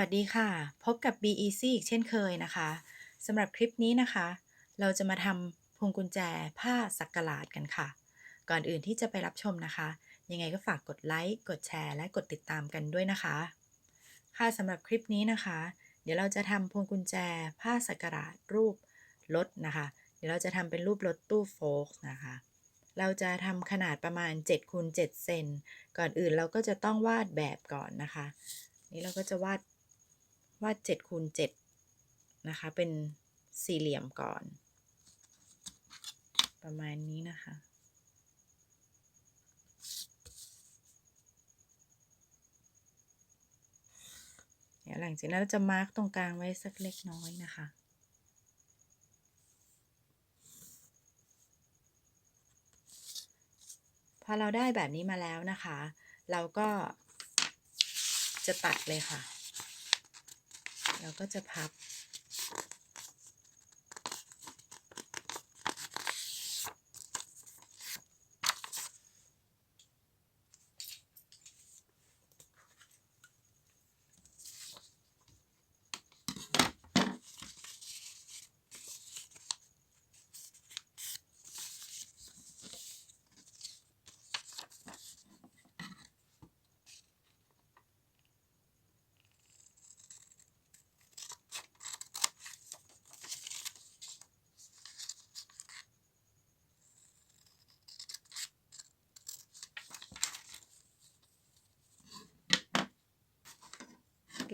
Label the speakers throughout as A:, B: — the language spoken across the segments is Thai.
A: วัสดีค่ะ พบกับ Be Easy อีกเช่นเคยนะคะสำหรับคลิปนี้นะคะ เราจะมาทำพวงกุญแจผ้าสักกลาดกันค่ะ ก่อนอื่นที่จะไปรับชมนะคะ ยังไงก็ฝากกดไลค์กดแชร์ และกดติดตามกันด้วยนะคะ ค่ะสำหรับคลิปนี้นะคะ เดี๋ยวเราจะทำพวงกุญแจผ้าสักกลาดรูปรถนะคะ เดี๋ยวเราจะทำเป็นรูปรถตู้โฟล์กนะคะ เราจะทำขนาดประมาณ7คูณ7เซนก่อนอื่นเราก็จะต้องวาดแบบก่อนนะคะ นี่เราก็จะวาด วาด7คูณ7นะคะ เป็นสี่เหลี่ยมก่อน ประมาณนี้นะคะเดี๋ยวหลังจากนั้นเราจะมาร์กตรงกลางไว้สักเล็กน้อยนะคะ พอเราได้แบบนี้มาแล้วนะคะ เราก็จะตัดเลยค่ะ เราก็จะพับ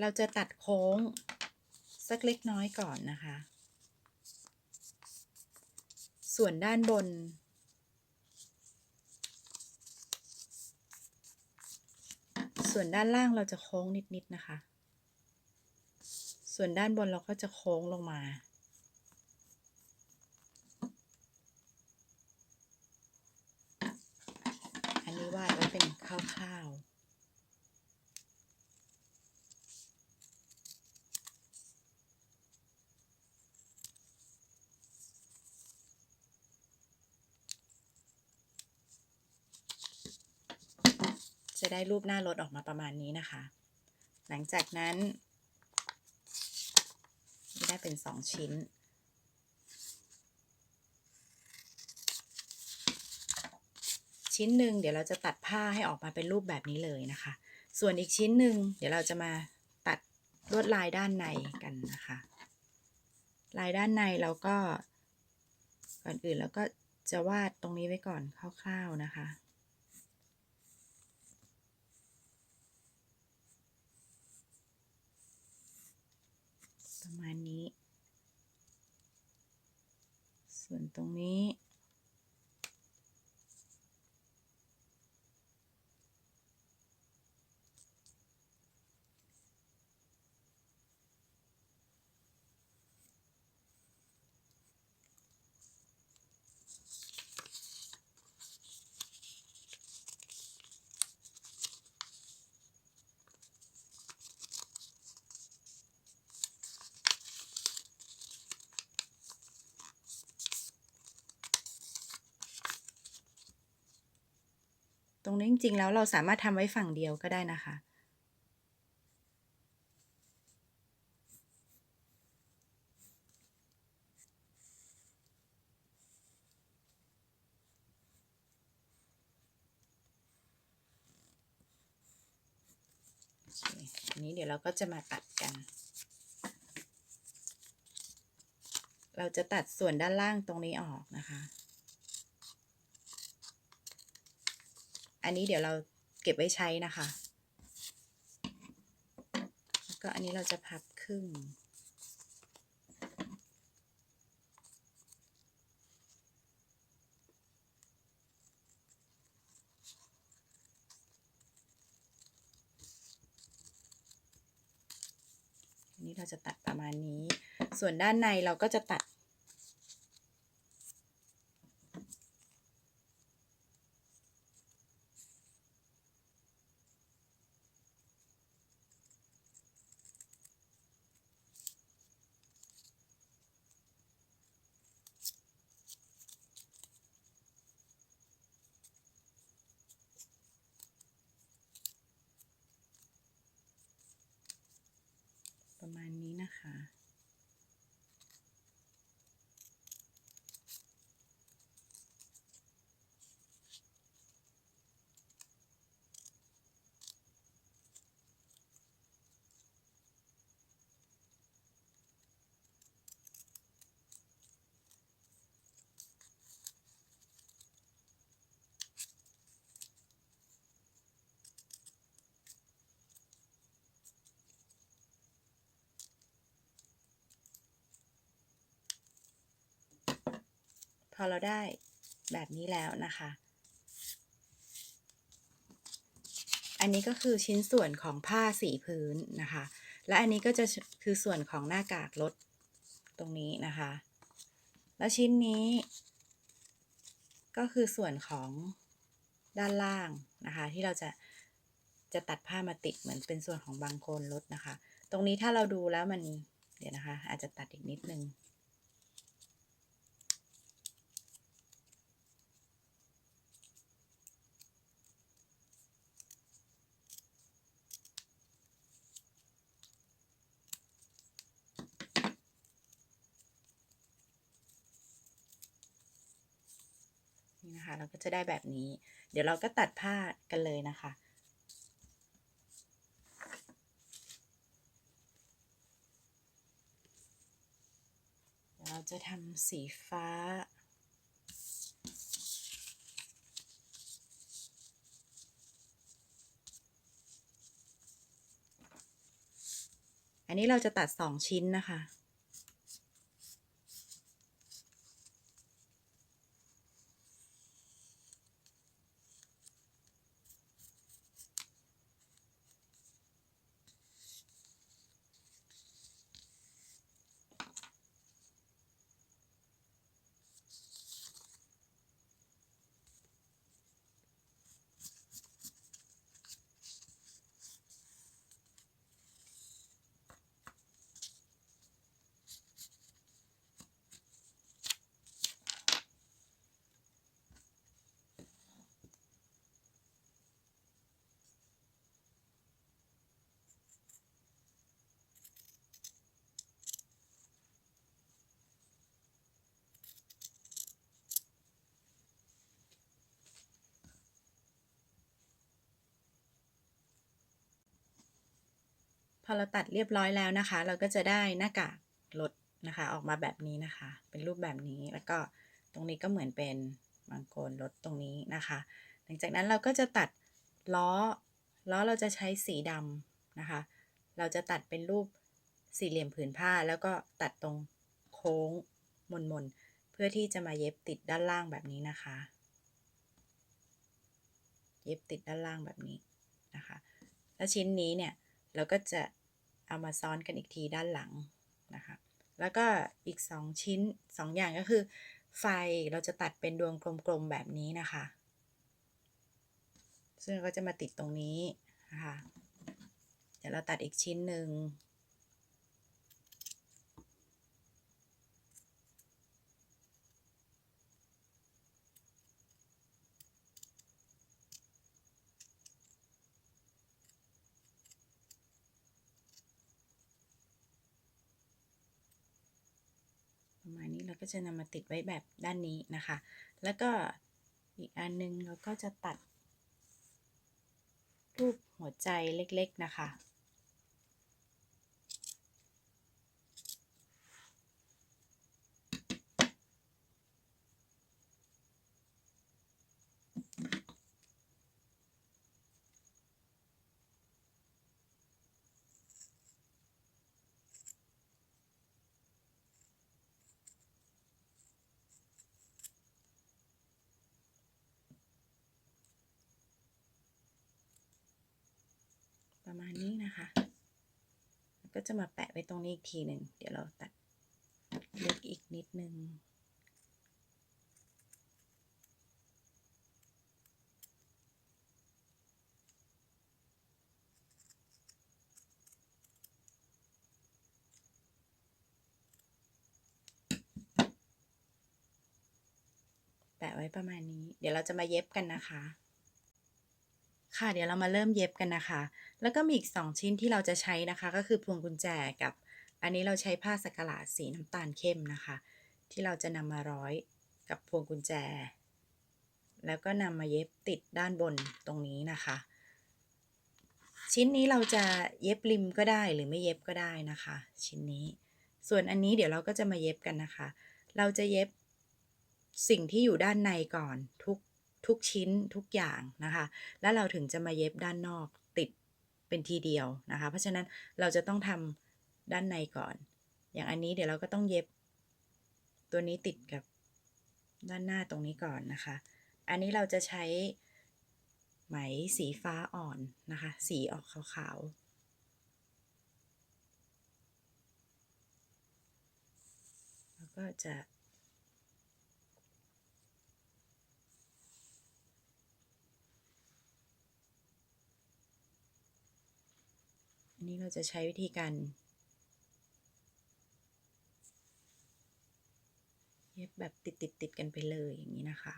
A: เราจะตัดโค้ง สักเล็กน้อยก่อนนะคะ ส่วนด้านบน ส่วนด้านล่างเราจะโค้งนิด ๆ นะคะ ส่วนด้านบนเราก็จะโค้งลงมาอันนี้วาดไว้เป็นคร่าวๆ จะได้รูปหน้ารถออกมาประมาณนี้นะคะ หลังจากนั้น ได้เป็นสองชิ้น ชิ้นหนึ่งเดี๋ยวเราจะตัดผ้าให้ออกมาเป็นรูปแบบนี้เลยนะคะ ส่วนอีกชิ้นหนึ่งเดี๋ยวเราจะมาตัดลวดลายด้านในกันนะคะ ลายด้านในเราก็ก่อนอื่นเราก็จะวาดตรงนี้ไว้ก่อนคร่าวๆนะคะประมาณนี้ ส่วนตรงนี้ รงนี้จริงๆ แล้วเราสามารถทำไว้ฝั่งเดียวก็ได้นะคะ อันนี้เดี๋ยวเราก็จะมาตัดกัน เราจะตัดส่วนด้านล่างตรงนี้ออกนะคะ อันนี้เดี๋ยวเราเก็บไว้ใช้นะคะแล้วก็อันนี้เราจะพับครึ่ง อันนี้เราจะตัดประมาณนี้ ส่วนด้านในเราก็จะตัด อเราได้แบบนี้แล้วนะคะ อันนี้ก็คือชิ้นส่วนของผ้าสีพื้นนะคะ และอันนี้ก็จะคือส่วนของหน้ากากรถตรงนี้นะคะ แล้วชิ้นนี้ ก็คือส่วนของด้านล่างนะคะ ที่เราจะจะตัดผ้ามาติดเหมือนเป็นส่วนของบางโคนรถนะคะ ตรงนี้ถ้าเราดูแล้วมันเดี๋ยวนะคะ อาจจะตัดอีกนิดนึง นี่นะคะเราก็ จะได้แบบนี้ เดี๋ยวเราก็ตัดผ้ากันเลยนะคะ เราจะทำสีฟ้าอันนี้เราจะตัดสองชิ้นนะคะ อเราตัดเรียบร้อยแล้วนะคะ เราก็จะได้หน้ากากรถนะคะ ออกมาแบบนี้นะคะ เป็นรูปแบบนี้แล้วก็ตรงนี้ก็เหมือนเป็นมังกรรถตรงนี้นะคะ หลังจากนั้นเราก็จะตัดล้อล้อเราจะใช้สีดำนะคะ เราจะตัดเป็นรูปสี่เหลี่ยมผืนผ้า แล้วก็ตัดตรงโค้งมนๆเพื่อที่จะมาเย็บติดด้านล่างแบบนี้นะคะ เย็บติดด้านล่างแบบนี้นะคะ แล้วชิ้นนี้เนี่ยเราก็จะ เอามาซ้อนกันอีกทีด้านหลังนะคะ แล้วก็อีก 2 ชิ้น 2 อย่างก็คือ ไฟเราจะตัดเป็นดวงกลมๆแบบนี้นะคะ ซึ่งก็จะมาติดตรงนี้นะคะ เดี๋ยวเราตัดอีกชิ้นหนึ่ง ประมาณนี้เรา ก็จะนำมาติดไว้แบบด้านนี้นะคะ แล้วก็อีกอันนึงเราก็จะตัดรูปหัวใจเล็กๆนะคะ ประมาณนี้นะคะก็จะมาแปะไว้ตรงนี้อีกทีหนึ่ง เดี๋ยวเราตัดเล็กอีกนิดนึง แปะไว้ประมาณนี้ เดี๋ยวเราจะมาเย็บกันนะคะ ค่ะ เดี๋ยวเรามาเริ่มเย็บกันนะคะ แล้วก็มีอีก 2 ชิ้นที่เราจะใช้นะคะ ก็คือพวงกุญแจกับ อันนี้เราใช้ผ้าสักหลาดสีน้ำตาลเข้มนะคะ ที่เราจะนำมาร้อยกับพวงกุญแจ แล้วก็นำมาเย็บติดด้านบนตรงนี้นะคะ ชิ้นนี้เราจะเย็บริมก็ได้หรือไม่เย็บก็ได้นะคะ ชิ้นนี้ ส่วนอันนี้เดี๋ยวเราก็จะมาเย็บกันนะคะ เราจะเย็บสิ่งที่อยู่ด้านในก่อนทุก ทุกชิ้นทุกอย่างนะคะ แล้วเราถึงจะมาเย็บด้านนอกติดเป็นทีเดียวนะคะ เพราะฉะนั้นเราจะต้องทำด้านในก่อน อย่างอันนี้เดี๋ยวเราก็ต้องเย็บ ตัวนี้ติดกับด้านหน้าตรงนี้ก่อนนะคะ อันนี้เราจะใช้ไหมสีฟ้าอ่อนนะคะ สีออกขาวๆ แล้วก็จะ อันนี้เราจะใช้วิธีการเย็บแบบติดติดติดกันไปเลยอย่างนี้นะคะ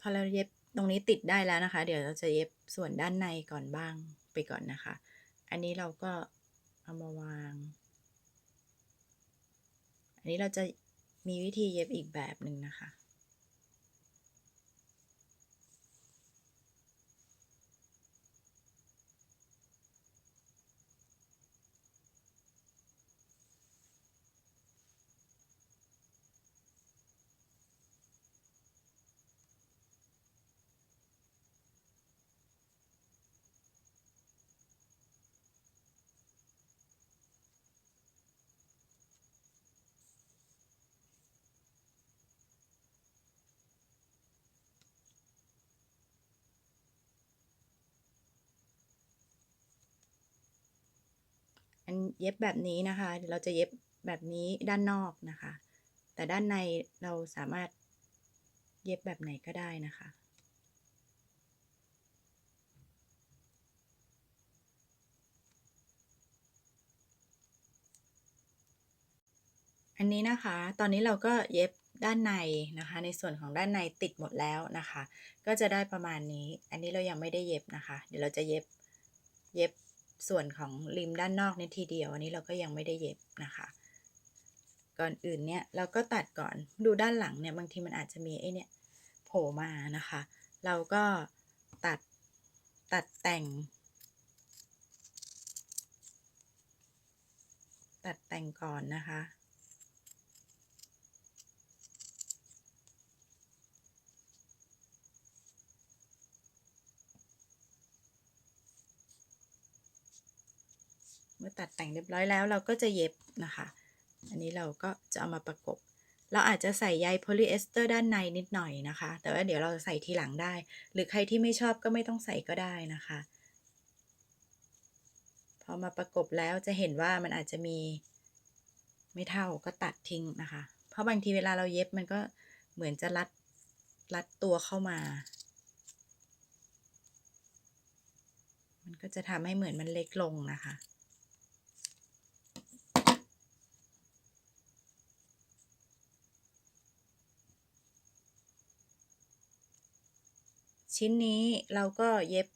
A: พอเราเย็บ ตรงนี้ติดได้แล้วนะคะ เดี๋ยวเราจะเย็บส่วนด้านในก่อนบ้างไปก่อนนะคะ อันนี้เราก็เอามาวาง อันนี้เราจะมีวิธีเย็บอีกแบบหนึ่งนะคะ เย็บแบบนี้นะคะเราจะเย็บแบบนี้ด้านนอกนะคะ แต่ด้านในเราสามารถเย็บแบบไหนก็ได้นะคะ อันนี้นะคะ ตอนนี้เราก็เย็บด้านในนะคะ ในส่วนของด้านในติดหมดแล้วนะคะ ก็จะได้ประมาณนี้ อันนี้เรายังไม่ได้เย็บนะคะ เดี๋ยวเราจะเย็บ เย็บ ส่วนของริมด้านนอกนี่ทีเดียว อันนี้เราก็ยังไม่ได้เย็บนะคะ ก่อนอื่นเนี่ยเราก็ตัดก่อนดูด้านหลังเนี่ยบางทีมันอาจจะมีไอ้เนี่ยโผล่มานะคะ เราก็ตัดตัดแต่ง ตัดแต่งก่อนนะคะ เมื่อตัดแต่งเรียบร้อยแล้วเราก็จะเย็บนะคะ อันนี้เราก็จะเอามาประกบ เราอาจจะใส่ใยโพลีเอสเตอร์ด้านในนิดหน่อยนะคะ แต่ว่าเดี๋ยวเราใส่ทีหลังได้ หรือใครที่ไม่ชอบก็ไม่ต้องใส่ก็ได้นะคะ พอมาประกบแล้วจะเห็นว่ามันอาจจะมีไม่เท่าก็ตัดทิ้งนะคะ เพราะบางทีเวลาเราเย็บมันก็เหมือนจะรัดรัดตัวเข้ามา มันก็จะทำให้เหมือนมันเล็กลงนะคะ ชิ้นนี้เราก็เย็บ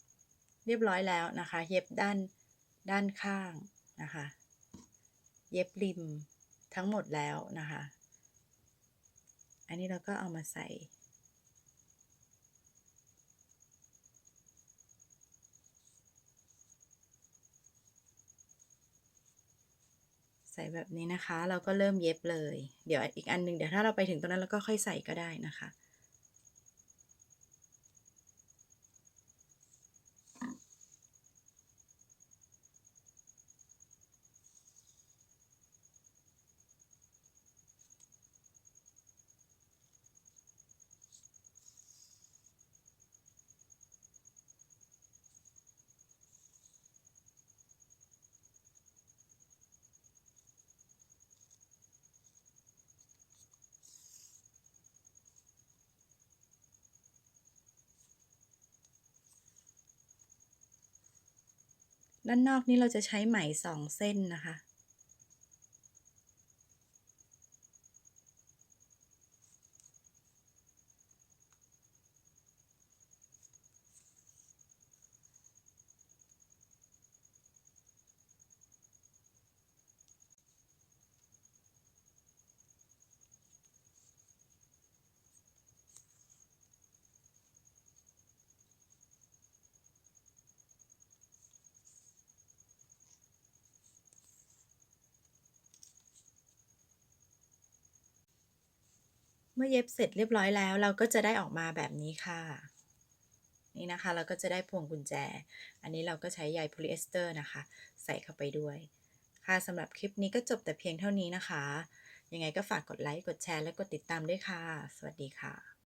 A: เรียบร้อยแล้วนะคะ เย็บด้านด้านข้างนะคะ เย็บริมทั้งหมดแล้วนะคะ อันนี้เราก็เอามาใส่ ใส่แบบนี้นะคะ เราก็เริ่มเย็บเลย เดี๋ยวอีกอันหนึ่งเดี๋ยวถ้าเราไปถึงตรงนั้นเราก็ค่อยใส่ก็ได้นะคะ ด้านนอกนี้เราจะใช้ไหมสองเส้นนะคะ มื่อเย็บเสร็จเรียบร้อยแล้ว เราก็จะได้ออกมาแบบนี้ค่ะ นี่นะคะเราก็จะได้พวงกุญแจ อันนี้เราก็ใช้ใยโพลีเอสเตอร์นะคะ ใส่เข้าไปด้วย ค่ะสำหรับคลิปนี้ก็จบแต่เพียงเท่านี้นะคะ ยังไงก็ฝากกดไลค์ กดแชร์ และกดติดตามด้วยค่ะ สวัสดีค่ะ